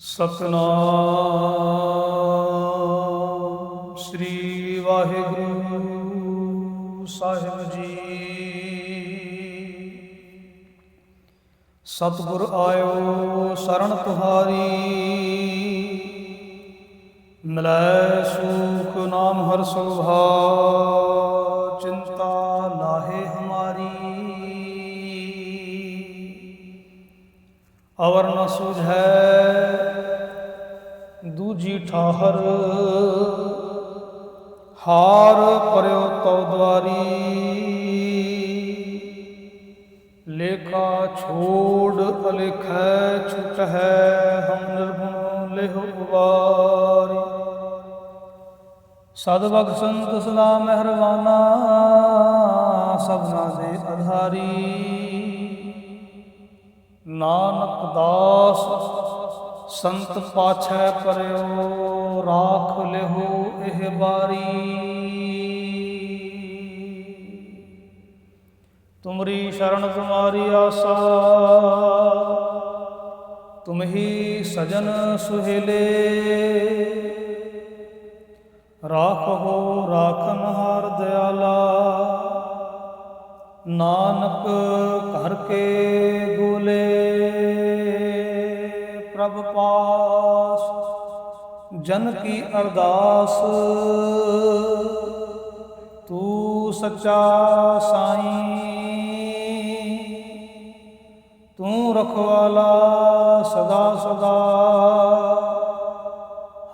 ਸਤਨਾਮ ਸ੍ਰੀ ਵਾਹਿਗੁਰੂ ਸਾਹਿਬ ਜੀ। ਸਤਿਗੁਰ ਆਇਓ ਸਰਣ ਤੁਹਾਰੀ। ਮਿਲੈ ਸੁਖ ਨਾਮ ਹਰ ਸੁਭਾ, ਚਿੰਤਾ ਲਾਹੇ ਹਮਾਰੀ। ਅਵਰ ਨ ਸੁਝੈ, ਦੂਜੀ ਠਾਹਰ। ਹਾਰ ਪਰਿਓ ਤਉ ਦਵਾਰੀ, ਲੇਖਾ ਛੋੜ ਅਲੇਖੈ ਛੁਟਹਿ, ਹਮ ਨਿਰਗੁਣ ਲਿਹੁ ਉਵਾਰੀ ਸਦ ਭਗਤ ਸੰਤ ਸਦਾ ਮਿਹਰਬਾਨਾ, ਸਭਨਾ ਦੇ ਅਧਾਰੀ ਨਾਨਕ ਦਾਸ, ਸੰਤ ਪਾਛੈ ਪਰਿਓ, ਰਾਖ ਲਿਹੋ ਇਹ ਬਾਰੀ। ਤੁਮਰੀ ਸ਼ਰਨ ਤੁਮਾਰੀ ਆਸਾ ਤੁਮ ਸਜਨ ਸੁਹੇਲੇ। ਰਾਖੋ ਰਾਖਨ ਹਰ ਦਿਆਲਾ। ਨਾਨਕ ਘਰ ਕੇ ਗੋਲੇ ਪ੍ਰਭ ਪਾਸ, ਜਨ ਕੀ ਅਰਦਾਸ, ਤੂੰ ਸੱਚਾ ਸਾਈਂ। ਤੂੰ ਰਖਵਾਲਾ ਸਦਾ ਸਦਾ,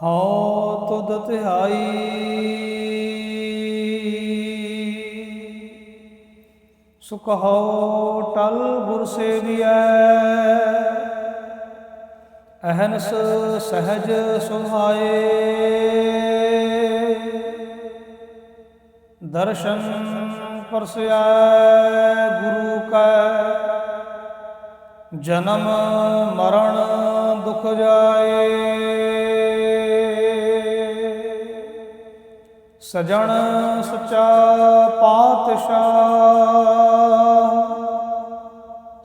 ਹਉ ਤੁਧ ਧਿਆਈ ਸੁਖ ਹਉ ਟਲ ਗੁਰ ਸੇਵੀਐ। ਅਹਨਸ ਸਹਜ ਸੁਹਾਏ। ਦਰਸ਼ਨ ਪਰਸਿਆ ਗੁਰੂ ਕੈ। ਜਨਮ ਮਰਨ ਦੁਖ ਜਾਏ। ਸਜਣ ਸਚਾ ਪਾਤਸ਼ਾਹ।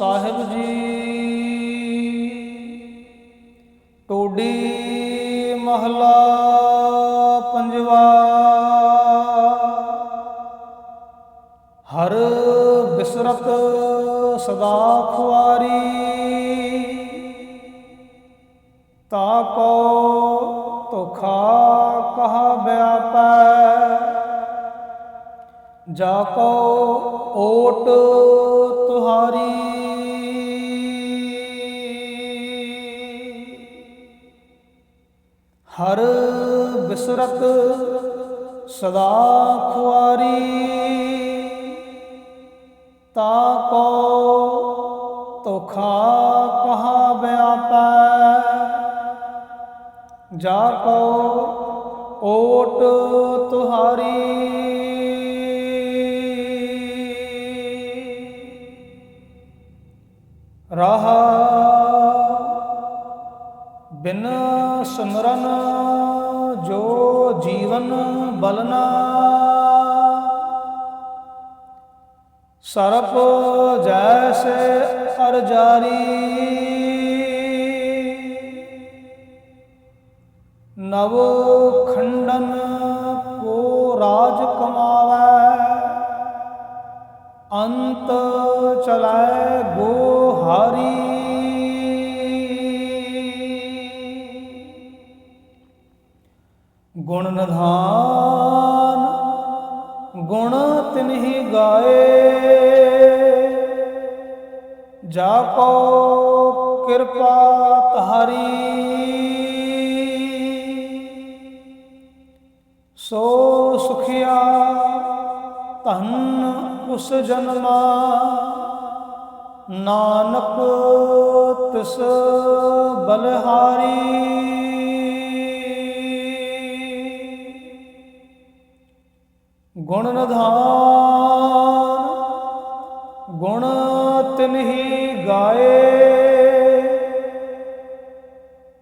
ਸਾਹਿਬ ਜੀ। ਟੋਡੀ ਮਹਲਾ ਪੰਜਵਾ। ਹਰ ਬਿਸਰਤ ਸਦਾ ਖੁਆਰੀ। ਤਾ ਕੋ ਧੋਖਾ ਕਹਾ ਵਿਆਪੈ ਜਾ ਕੋ ਓਟ ਤੁਹਾਰੀ। ਹਰ ਬਿਸਰਤ ਸਦਾ ਖੁਆਰੀ। ਤਾ ਕੋ ਧੋਖਾ ਕਹਾ ਵਿਆਪੈ ਜਾ ਕੋ ਓਟ ਤੁਹਾਰੀ। ਰਹਾ ਬਿਨ ਸਿਮਰਨ ਜੋ ਜੀਵਨ ਬਲਨਾ। ਸਰਪ ਜੈਸੇ ਅਰ ਜਾਰੀ ਨਵ ਖੰਡਨ ਕੋ ਰਾਜ ਕਮਾਵੈ। ਅੰਤ ਚਲਾਏ ਗੋ ਹਾਰੀ। ਨਿਧਾਨ ਗੁਣ ਤਿਨਹੀ ਗਾਏ। ਜਾ ਕੋ ਕਿਰਪਾ ਤਹਾਰੀ। ਸੋ ਸੁਖਿਆ ਧਨ ਉਸ ਜਨਮਾ। ਨਾਨਕ ਤਿਸ ਬਲਹਾਰੀ। ਗੁਣ ਨਿਧਾਨ, ਗੁਣ ਤਿਨਹੀ ਗਾਏ।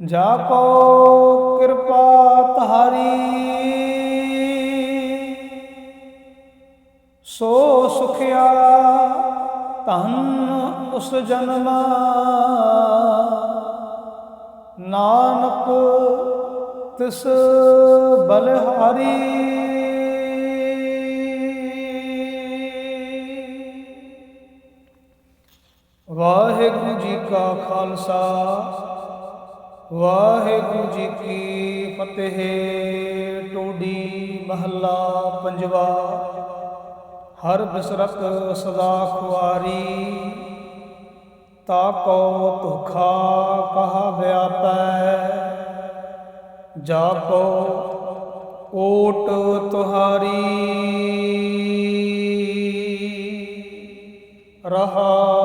ਜਾ ਕੋ ਕਿਰਪਾ ਤਹਾਰੀ ਸੋ ਸੁਖਿਆ ਧਨ ਉਸ ਜਨਮ। ਨਾਨਕ ਤਿਸ ਬਲਹਾਰੀ। ਵਾਹਿਗੁਰੂ ਜੀ ਕਾ ਖਾਲਸਾ, ਵਾਹਿਗੁਰੂ ਜੀ ਕੀ ਫਤਿਹ। ਟੋਡੀ ਮਹੱਲਾ ਪੰਜਵਾ, ਹਰ ਬਿਸਰਤ ਸਦਾ ਖੁਆਰੀ। ਤਾ ਕੋ ਤੁਖਾ ਕਹਾ ਵਿਆਪੈ, ਜਾ ਕੋ ਓਟ ਤੁਹਾਰੀ। ਰਹਾ